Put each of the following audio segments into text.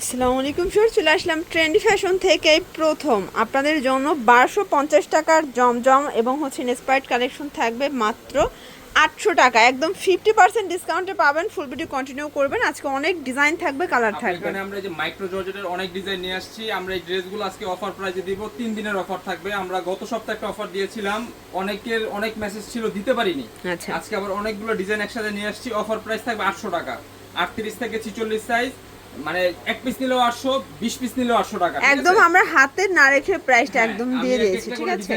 আসসালামু আলাইকুম স্যার চলে আসলাম ট্রেন্ডি ফ্যাশন থেকে প্রথম। আপনাদের জন্য বারোশো পঞ্চাশ টাকার জমজম এবং হচ্ছে ইন্সপায়ার্ড কালেকশন থাকবে মাত্র আটশো টাকা। একদম ফিফটি পার্সেন্ট ডিসকাউন্টে পাবেন ফুল ভিডিও কন্টিনিউ করবেন। আজকে অনেক ডিজাইন থাকবে কালার থাকবে। এখানে আমরা যে মাইক্রো জর্জেটের অনেক ডিজাইন নিয়ে আসছি। আমরা এই ড্রেসগুলো আজকে অফার প্রাইসে দিব। তিন দিনের অফার থাকবে। আমরা গত সপ্তাহে একটা অফার দিয়েছিলাম। অনেকের অনেক মেসেজ ছিল দিতে পারিনি। আচ্ছা। আজকে আবার অনেকগুলো ডিজাইন একসাথে নিয়ে আসছি। অফার প্রাইস থাকবে আটশো টাকা। আটত্রিশ থেকে ছিচল্লিশ সাইজ মানে এক পিস নিলেও আটশো বিশ পিস নিলেও আটশো টাকা একদম আমরা হাতে না রেখে প্রাইসটা একদম দিয়ে দিয়েছি ঠিক আছে?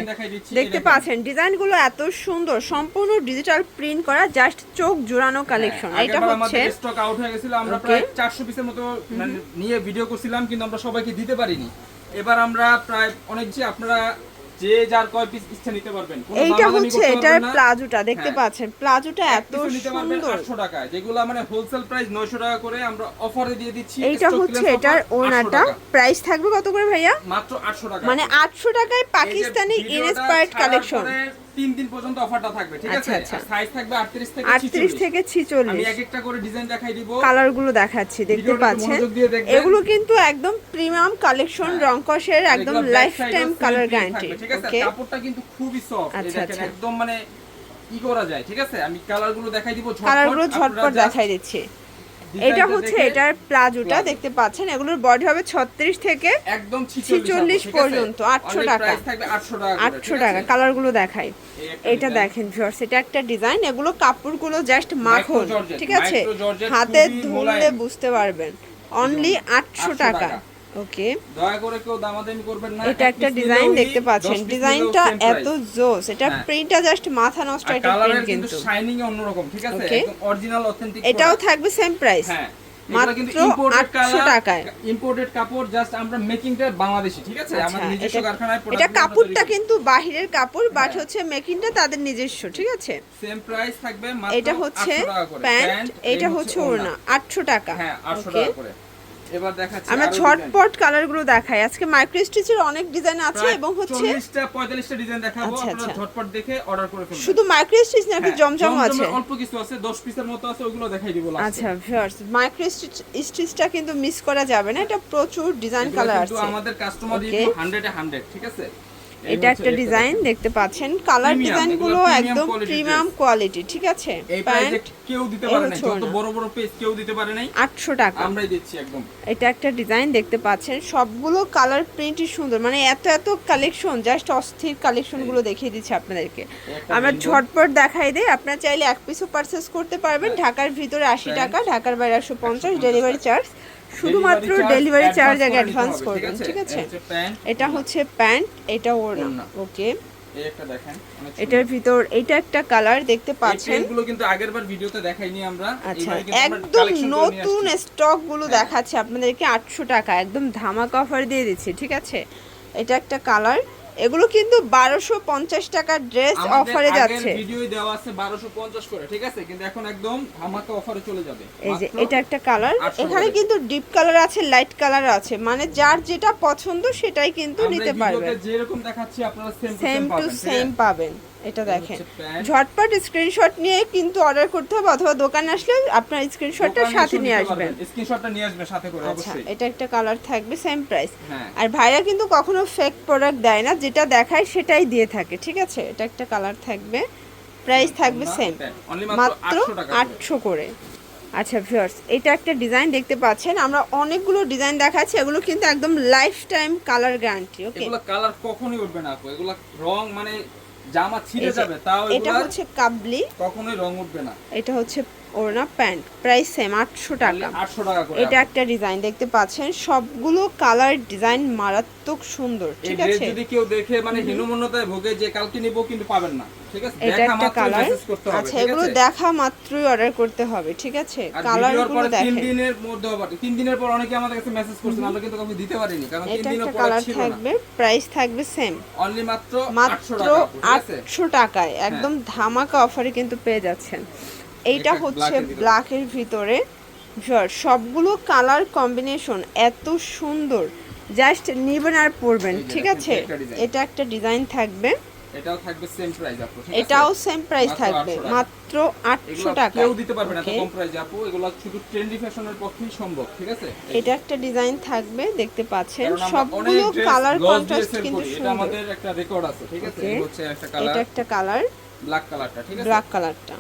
দেখতে। পাচ্ছেন ডিজাইনগুলো এত সুন্দর সম্পূর্ণ ডিজিটাল প্রিন্ট করা জাস্ট চোখ জোড়ানো কালেকশন হ্যাঁ, এটা হচ্ছে স্টক আউট হয়ে গেছিল আমরা প্রায় চারশো পিসের মতো মানে নিয়ে ভিডিও করছিলাম কিন্তু আমরা সবাইকে দিতে পারিনি। এবার আমরা প্রায় অনেক যে আপনারা যে যার কয় পিস ইচ্ছা নিতে পারবেন। এইটা হচ্ছে এটার প্লাজোটা দেখতে হ্যাঁ। পাচ্ছেন প্লাজোটা এত সুন্দর। 800 টাকায়। যেগুলো মানে হোলসেল প্রাইস 900 টাকা করে আমরা অফারে দিয়ে দিচ্ছি। এইটা হচ্ছে এটার 800 ওনাটা প্রাইস থাকবে কত করে ভাইয়া? মাত্র 800 টাকা। মানে আটশো টাকায় পাকিস্তানি ইনস্পায়ার্ড কালেকশন তিন দিন পর্যন্ত অফারটা থাকবে ঠিক আচ্ছা, আছে? আচ্ছা। সাইজ থাকবে 38 থেকে আটত্রিশ 46 থেকে আমি এক একটা করে ডিজাইন দেখাই দিব। কালারগুলো দেখাচ্ছি দেখতে পাচ্ছেন। এগুলো কিন্তু একদম প্রিমিয়াম কালেকশন। রংকশের একদম লাইফ টাইম কালার গ্যারান্টি ঠিক আছে? কাপড়টা কিন্তু খুবই সফট আচ্ছা, দেখেন আচ্ছা। একদম মানে কি করা যায় ঠিক আছে? আমি কালারগুলো দেখাই দিব ঝটপট কালারগুলো ঝটপট দেখাই দিচ্ছি। এটা হচ্ছে এটার প্লাজোটা দেখতে পাচ্ছেন? এগুলোর বডি হবে ছত্রিশ থেকে একদম 46 46 পর্যন্ত, 800 টাকা। থাকবে টাকা করে, আটশো টাকা আছে? কালারগুলো দেখাই এটা দেখেন ভিউয়ার্স এটা একটা ডিজাইন এগুলো কাপড়গুলো জাস্ট মাখন ঠিক আছে? হাতে ধুলে ধরলে বুঝতে পারবেন। অনলি আটশো 800 টাকা। টাকা। ওকে। দয়া করে কেউ দামাদামি করবেন না। এটা একটা ডিজাইন দেখতে পাচ্ছেন। ডিজাইনটা এত জোস। এটা হ্যাঁ। প্রিন্টটা জাস্ট মাথা নষ্ট আর একটা প্রিন্ট কিন্তু শাইনিং অন্যরকম ঠিক আছে? একদম অরিজিনাল অথেন্টিক এটাও থাকবে সেম প্রাইস হ্যাঁ। মাত্র 800 টাকায়। ইম্পোর্টেড কাপড় জাস্ট আমরা মেকিংটা বাংলাদেশি ঠিক আছে? আচ্ছা, আমাদের নিজস্ব কারখানায় এটা কাপড়টা কিন্তু বাহিরের কাপড় বাট হ্যাঁ। হচ্ছে মেকিংটা তাদের নিজস্ব ঠিক আছে? সেম প্রাইস থাকবে মাত্র এটা হচ্ছে 800। প্যান্ট এটা হচ্ছে ওড়না আটশো টাকা। হ্যাঁ 800 ওকে। টাকা করে। এবার দেখাচ্ছি আমরা ছটপট কালারগুলো দেখাই। আজকে মাইক্রো স্টিচের অনেক ডিজাইন আছে এবং হচ্ছে 40টা 45টা ডিজাইন দেখাবো। আচ্ছা, আপনারা আচ্ছা। ঝটপট দেখে অর্ডার করে ফেলবেন। শুধু মাইক্রো স্টিচ নাকি জমজম আছে। অল্প কিছু আছে 10 পিসের মতো আছে ওগুলো দেখাই দিব লাস্টে আচ্ছা ভিউয়ার্স মাইক্রো স্টিচটা কিন্তু মিস করা যাবে না। এটা প্রচুর ডিজাইন কালার আছে আমাদের কাস্টমার Okay. রিভিউ 100 এ 100 ঠিক আছে? এটা একটা ডিজাইন দেখতে পাচ্ছেন। কালার ডিজাইনগুলো একদম প্রিমিয়াম কোয়ালিটি ঠিক আছে? এই প্যান্ট কেউ দিতে পারে না যত বড় বড় পেজ কেউ দিতে পারে নাই। আটশো টাকা। আমরাই দিচ্ছি একদম। এটা একটা ডিজাইন দেখতে পাচ্ছেন। সবগুলো কালার প্রিন্টই সুন্দর। মানে এত এত কালেকশন জাস্ট অস্থির কালেকশনগুলো দেখিয়ে দিচ্ছি আপনাদেরকে। আমরা ঝটপট দেখাই দেই। আপনারা চাইলে এক পিসও পারচেস করতে পারবেন। হ্যাঁ। ঢাকার ভিতরে আশি Pant। টাকা ঢাকার বাইরে একশো পঞ্চাশ 150 ডেলিভারি চার্জ শুধুমাত্র ডেলিভারি চার্জ আগে অ্যাডভান্স করবেন ঠিক আছে? এটা হচ্ছে প্যান্ট এটা ওড়না। ওকে। এটার ভিতর এটা একটা কালার দেখতে পাচ্ছেন। print গুলো কিন্তু ভিডিওতে দেখাইনি আমরা। আচ্ছা একদম নতুন স্টকগুলো হ্যাঁ। দেখাচ্ছে আপনাদেরকে আটশো টাকা একদম ধামাকা অফার দিয়ে দিচ্ছি ঠিক আছে? এটা একটা কালার এগুলো কিন্তু বারোশো পঞ্চাশ টাকার ড্রেস অফারে যাচ্ছে। ভিডিওই দেওয়া আছে 1250 করে ঠিক আছে? কিন্তু এখন একদম ধামাকা অফারে চলে যাবে। এই যে এটা একটা কালার এখানে কিন্তু ডিপ কালার আছে লাইট কালার আছে। মানে যার যেটা পছন্দ সেটাই কিন্তু নিতে পারবেন। যেরকম দেখাচ্ছি আপনারা সেম টু সেম পাবেন। এটা দেখেন। ঝটপট স্ক্রিনশট নিয়ে কিন্তু অর্ডার করতে হবে অথবা দোকানে আসলে আপনার স্ক্রিনশটটা সাথে নিয়ে আসবেন। স্ক্রিনশটটা নিয়ে আসবে সাথে করে আচ্ছা অবশ্যই। এটা একটা কালার থাকবে সেম প্রাইস হ্যাঁ। আর ভাইরা কিন্তু কখনো ফেক প্রোডাক্ট দেয় না যেটা দেখায় সেটাই দিয়ে থাকে ঠিক আছে? এটা একটা কালার থাকবে প্রাইস থাকবে সেম অনলি মাত্র মাত্র 800 করে। আটশো করে। আচ্ছা ভিউয়ার্স এটা একটা ডিজাইন দেখতে পাচ্ছেন। আমরা অনেকগুলো ডিজাইন দেখাচ্ছি এগুলো কিন্তু একদম life time colour guarantee okay এগুলা কালার কখনোই উঠবে না আপু এগুলা রং মানে জামা ছিঁড়ে যাবে তাও এটা হচ্ছে কাবলি। কখনোই রং উঠবে না। এটা হচ্ছে ওড়না প্যান্ট। প্রাইস সেম আটশো টাকা। 800 টাকা এটা একটা ডিজাইন দেখতে পাচ্ছেন। সবগুলো কালার ডিজাইন মারাত্মক সুন্দর ঠিক আছে? যদি কেউ দেখে মানে হীনমন্যতায় ভোগে যে কালকে নিবো কিন্তু পাবেন না ঠিক আছে? এটা দেখা একটা মাত্র কালার করতে হবে আচ্ছা এগুলো দেখা মাত্রই অর্ডার করতে হবে ঠিক আছে? কালারগুলো পরে তিন দিনের মধ্যে হবে তিন দিনের পর অনেকে আমাদের কাছে মেসেজ করছেন আমরা কিন্তু কাউকে দিতে পারিনি কারণ তিন দিনের পরে কালার থাকবে প্রাইস থাকবে সেম অনলি মাত্র 800 মাত্র টাকা আপু, ঠিক আছে? আটশো টাকায় একদম ধামাকা অফারে কিন্তু পেয়ে যাচ্ছেন। এইটা এটা হচ্ছে black এর ভিতরে। ব্ল্যাকের ভিতরে। সবগুলো কালার কম্বিনেশন এত সুন্দর। জাস্ট নিবেন আর পরবেন ঠিক আছে? এটা একটা ডিজাইন থাকবে। এটাও থাকবে সেম প্রাইস আপু এটাও সেম প্রাইস থাকবে মাত্র আটশো এগুলো টাকা কেউ দিতে পারবে না এত কম প্রাইসে আপু এগুলো শুধু ট্রেন্ডি ফ্যাশনের পক্ষেই সম্ভব ঠিক আছে? এটা একটা ডিজাইন থাকবে দেখতে পাচ্ছেন। সবগুলো কালার কন্ট্রাস্ট কিন্তু করি। এটা সুন্দর। আমাদের একটা রেকর্ড আছে ঠিক আছে. এই হচ্ছে একটা কালার এটা একটা কালার ব্ল্যাক কালারটা ঠিক আছে? ব্ল্যাক কালারটা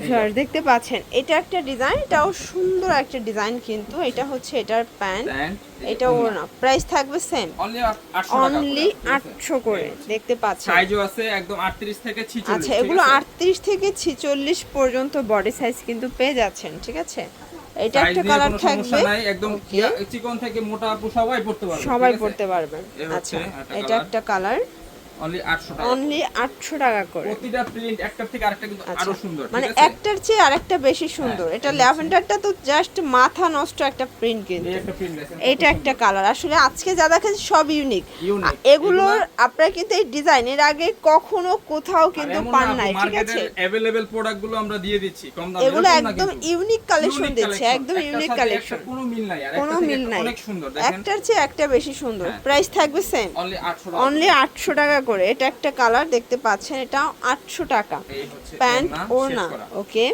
ভিউয়ার দেখতে পাচ্ছেন। এটা একটা ডিজাইন এটাও সুন্দর একটা ডিজাইন কিন্তু। এটা হচ্ছে এটার প্যান্ট। এটা ওড়না। প্রাইস থাকবে সেম। অনলি 800 আটশো করে দেখতে পাচ্ছেন। সাইজও আছে একদম 38 থেকে 46 আচ্ছা এগুলো আটত্রিশ থেকে ছিচল্লিশ পর্যন্ত বডি সাইজ কিন্তু পেয়ে যাচ্ছেন ঠিক আছে? এটা একটা কালার থাকবে। একদম. চিকন থেকে মোটা আপু সবাই পড়তে পারবে সবাই পড়তে পারবেন আচ্ছা এটা একটা কালার অনলি 800 টাকা অনলি আটশো টাকা করে প্রতিটা প্রিন্ট একটার থেকে আরেকটা কিন্তু আচ্ছা, আরো সুন্দর মানে ঠিক আছে একটার চেয়ে আরেকটা বেশি সুন্দর হ্যাঁ, এটা এই ল্যাভেন্ডারটা তো জাস্ট মাথা নষ্ট একটা প্রিন্ট কিন্তু এই একটা প্রিন্ট আছে এটা একটা কালার আসলে আজকে যা দেখাচ্ছি সব ইউনিক Unique। এগুলোর এগুলা- আপনারা কিন্তু এই ডিজাইন এর আগে কখনো কোথাও কিন্তু পান নাই ঠিক আছে अवेलेबल প্রোডাক্ট গুলো আমরা দিয়ে দিচ্ছি কম দামে এগুলো এরকম না একদম কিন্তু। ইউনিক কালেকশন Unique দিচ্ছে collection। একদম একটার ইউনিক সাথে কালেকশন একটা কোনো মিল নাই আর কোনো একটা থেকে মিল একটা নাই অনেক সুন্দর দেখেন একটার চেয়ে একটা বেশি সুন্দর হ্যাঁ। প্রাইস থাকবে সেম অনলি 800 টাকা অনলি আটশো টাকা করে এটা একটা কালার দেখতে পাচ্ছেন এটা আটশো টাকা। প্যান্ট ওড়না, ওকে?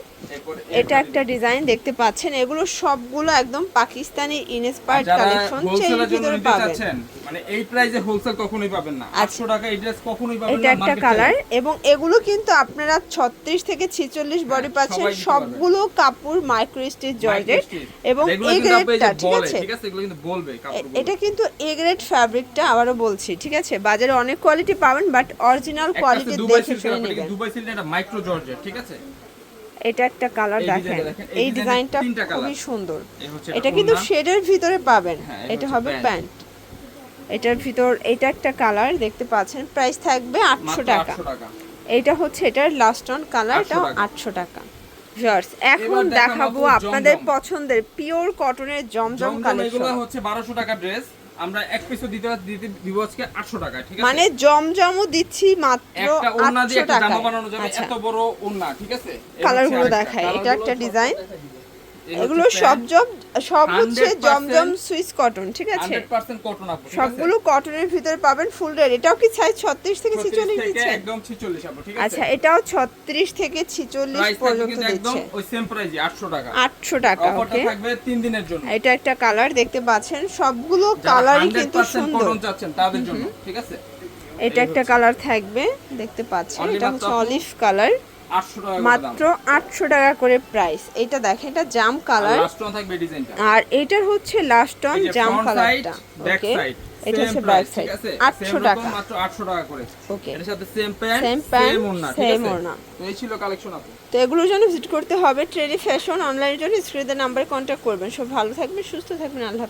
এটা একটা ডিজাইন দেখতে পাচ্ছেন এগুলো সবগুলো একদম পাকিস্তানি ইনস্পায়ার্ড কালেকশন জন্য ভিতরে পাবেন। মানে এই প্রাইসে হোলসেল কখনোই পাবেন না। আচ্ছা। 800 টাকা এই ড্রেস কখনোই পাবেন না এটা একটা কালার এবং এগুলো কিন্তু আপনারা ছত্রিশ থেকে ছিচল্লিশ বডি হ্যাঁ, পাচ্ছেন সবগুলো কাপড় মাইক্রো স্টিচ জর্জেট এবং এ গ্রেডটা ঠিক আছে? ঠিক আছে? এগুলো কিন্তু বলবে কাপড়গুলো। এটা কিন্তু এ গ্রেড ফ্যাব্রিকটা আবারও বলছি ঠিক আছে? বাজারে অনেক কোয়ালিটি পাবেন বাট অরিজিনাল কোয়ালিটি দেখে শুনে নেবেন। দুবাই সিল্কের একটা মাইক্রো জর্জেট ঠিক আছে? এটা একটা কালার দেখেন। এই ডিজাইনটা খুবই সুন্দর। এটা কিন্তু শেডের ভিতরে পাবেন। হ্যাঁ, এটা হবে প্যান্ট। এটার ভিতর এটা একটা কালার দেখতে পাচ্ছেন। প্রাইস থাকবে আটশো টাকা। 800 টাকা। এটা হচ্ছে এটার লাস্ট অন কালার 800 টাকা। আটশো টাকা। Viewers, এখন দেখাবো আপনাদের পছন্দের পিওর কটনের জমজম জমজম কালেকশন এগুলো হচ্ছে 1200 টাকা ড্রেস আমরা এক পিসও দিতে দিতে দিব আজকে 800 টাকা ঠিক আছে? মানে জমজমও দিচ্ছি মাত্র একটা ওন্না দিয়ে একটা জামা বানানো যাবে আচ্ছা। এত বড় ওন্না ঠিক আছে? কালারগুলো দেখাই দেখায়, এটা একটা ডিজাইন। এগুলো সব জব সব হচ্ছে জমজম সুইস কটন ঠিক আছে? 100% কটন আপু সবগুলো কটনের ভিতরে পাবেন ফুল রেড এটাও কি সাইজ ছত্রিশ থেকে 36 ছিচল্লিশ দিচ্ছে? একদম 46 আপু ঠিক আছে? আচ্ছা এটাও ছত্রিশ থেকে ছিচল্লিশ প্রাইস থাকবে পর্যন্ত কিন্তু একদম দিচ্ছে। ওই সেম প্রাইসই 800 টাকা। আটশো টাকা অফারটা ওকে থাকবে 3 দিনের জন্য। এটা একটা কালার দেখতে পাচ্ছেন। সবগুলো কালারই কিন্তু সুন্দর। কটন চাচ্ছেন তাদের জন্য ঠিক আছে? এটা একটা কালার থাকবে দেখতে পাচ্ছেন। এটা হচ্ছে অলিভ কালার 800 টাকা করে দাম। মাত্র আটশো টাকা করে প্রাইস এটা দেখেন এটা জাম কালার আর এটার হচ্ছে লাস্ট অন জাম কালারটা ওকে এটা হচ্ছে ব্যাক সাইড টাকা। মাত্র 800 টাকা করে। ওকে এর সাথে same pant Same pant, same ওড়না ঠিক same আছে? ওড়না। তো এই ছিল কালেকশন আপু। তো এগুলোর জন্য ভিজিট করতে হবে। ট্রেডি ফ্যাশন অনলাইনের জন্য নাম্বারে কন্ট্যাক্ট করবেন। সব ভালো থাকবেন সুস্থ থাকবেন। আল্লাহ।